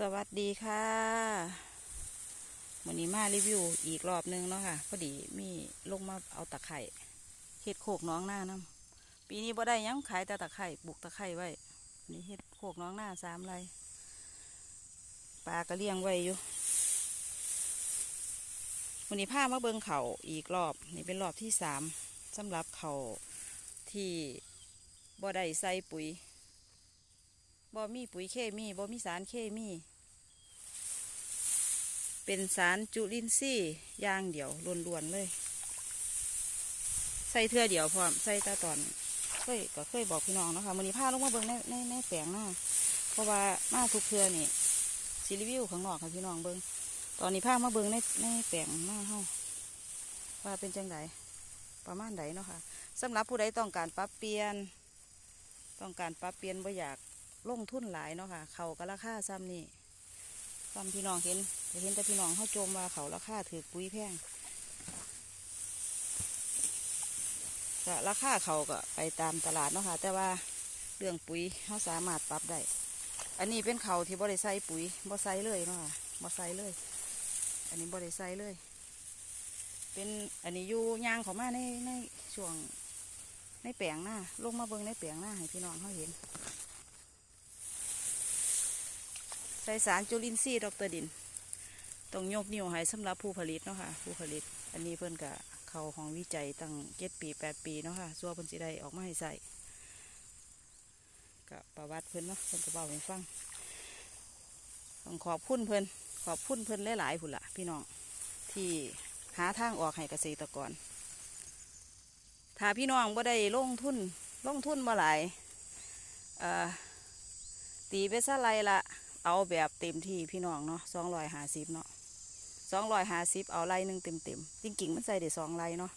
สวัสดีค่ะวันนี้มารีวิวอีกรอบหนึงเนาะค่ะ พอดีมีลงมาเอาตะไคร่เฮ็ดโคกน้องหน้าน้ำปีนี้บ่ได้ยังขายแต่ตะไคร่ปลูกตะไคร่ไว้นี่เฮ็ดโคกน้องหน้าสามไรปลาก็เลี้ยงไว้อยู่วันนี้พามาเบิงเขาอีกรอบ นี่เป็นรอบที่สามสำหรับเขาที่บ่ได้ใส่ปุ๋ย บ่มีปุ๋ยเคมีบ่มีสารเคมี เป็นสารจุลินทรีย์ย่างเดี่ยวล้วนๆเลย ใส่เทื่อเดี่ยวพร้อมใส่ตาตอนเคยก็เคยบอกพี่น้องนะคะมื้อนี้พาลงมาเบิ่งในในในแปลงหน้าเพราะว่ามาทุกเทื่อนี่สิรีวิวข้างนอกค่ะพี่น้องเบิ่งตอนนี้พามาเบิ่งในในแปลงหน้าเฮาว่าเป็นจังไดประมาณใดเนาะค่ะสำหรับผู้ใดต้องการปรับเปลี่ยน ต้องการปรับเปลี่ยนบ่อยาก ลงทุนหลายเนาะค่ะ เขาก็ราคาซ้ำนี่ซ้ำพี่น้องเห็นจะเห็นแต่พี่น้องเขาโจมว่าเขาราคาถือปุ๋ยแพงก็ราคาเขาก็ไปตามตลาดเนาะค่ะ แต่ว่าเรื่องปุ๋ยเขาสามารถปรับได้ อันนี้เป็นเขาที่บริใส่ปุ๋ยบ่ใส่เลยเนาะค่ะบ่ใส่เลย อันนี้บริใส่เลย เป็นอันนี้อยู่ยางเขามาในในช่วงในแปลงหน้าลงมาเบิ่งในแปลงหน้าให้พี่น้องเขาเห็น ใส่สารจุลินทรีย์ดอกเตอรดินต้องยกนิ้วให้สำหรับผู้ผลิตเนาะค่ะผู้ผลิต อันนี้เพิ่นกะเข้าห้องวิจัยตั้งเจ็ดปีแปดปีเนาะค่ะซัวเพิ่นสิได้ออกมาให้ใส่กะประวัติเพิ่นเนาะเพิ่นก็บอกให้ฟังต้องขอบคุณเพิ่นขอบคุณเพิ่นหลายๆพุ่นละพี่น้องที่หาทางออกให้เกษตรกร ถ้าพี่น้องบ่ได้ลงทุนลงทุนมาหลายตีไปซะไรละ เอาแบบเต็มที่พี่น้องเนาะสองร้อยห้าสิบเนาะสองร้อยห้าสิบเอาไร่หนึ่งเต็มเต็มๆจริงมันใส่ได้สองไร่เนาะ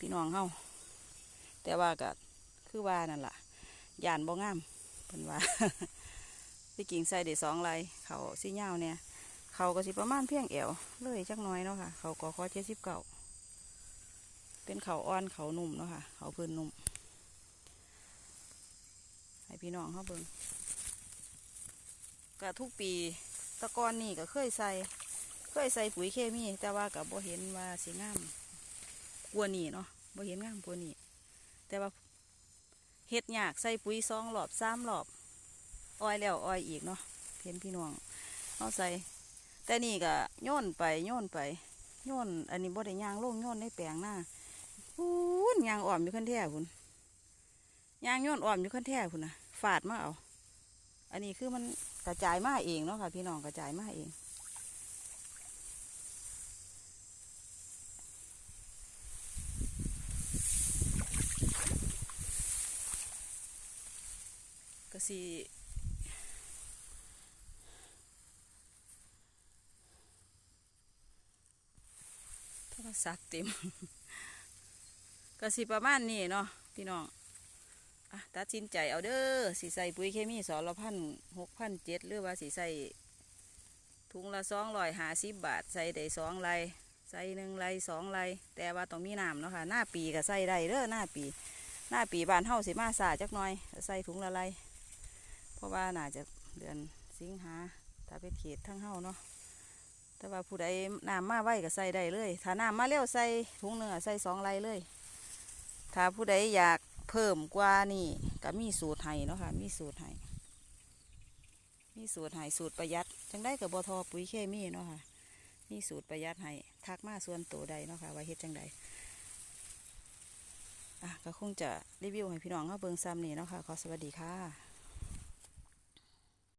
พี่น้องเฮาแต่ว่าก็คือว่านั่นล่ะยานบ่งามเป็นว่าที่กิ่งใส่ได้สองไร่เขาสีเงาเนี่ยเขาก็สิประมาณเพียงแอวเลยจักน้อยเนาะค่ะ เขาก็ขอเจ็ดสิบเก้าเป็นเขาอ่อนเขานุ่มเนาะค่ะ เขาพื้นนุ่มให้พี่น้องเขาเบิ่ง ก็ทุกปีตะกอนนี่ก็เคยใส่ เคยใส่ปุ๋ยเคมีแต่ว่ากับบ่เห็นว่าสีงามกว่านี่เนาะบ่เห็นงามกว่านี่แต่ว่าเฮ็ดยากใส่ปุ๋ยสองรอบสามรอบอ้อยแล้วอ้อยอีกเนาะเห็นพี่น้องเอาใส่ แต่นี่ก็โยนไปโยนไปโยนอันนี้บ่ได้ยางลงโยนในแปลงหน้าพูนยางอ่อมอยู่ขั้นแท้พุ่นยางโยนอ่อมอยู่ขั้นแท้พุ่นนะฝาดมาเอา อันนี้คือมัน กระจายมาเองเนาะค่ะ พี่น้องกระจายมาเอง ก็สิโทรศัพท์เต็ม ก็สิประมาณนี้เนาะพี่น้อง อะตัดสินใจเอาเด้อสีใส่ปุ๋ยเคมีสองละพันหกพันเจ็ดหรือว่าสีใส่ถุงละสองร้อยห้าสิบบาท ใส่ได้สองไรใส่หนึ่งไรสองไรแต่ว่าต้องมีน้ำเนาะค่ะหน้าปีก็ใส่ได้เด้อหน้าปี หน้าปีบานเฮาสิมาสาจักหน่อย ใส่ถุงละไรเพราะว่าน่าจะเดือนสิงหาถ้าเป็นเขตทั้งเฮาเนาะแต่ว่าผู้ใดน้ำมาไว้ก็ใส่ได้เลย ถ้าน้ำมาเร็วใส่ถุงหนึ่งอใส่สองไรเลย ถ้าผู้ใดอยาก เพิ่มกว่านี่ก็มีสูตรไห้เนาะค่ะ มีสูตรไห้มีสูตรไห้สูตรประหยัด จังได้กับบอทอปุ๋ยเคมีเนาะค่ะ มีสูตรประหยัดไห้ทักมาส่วนตัวใดเนาะค่ะว่าเฮ็ดจังใดอะก็คงจะรีวิวให้พี่น้องเขาเบิ่งซ้ำนี่เนาะค่ะ ขอสวัสดีค่ะ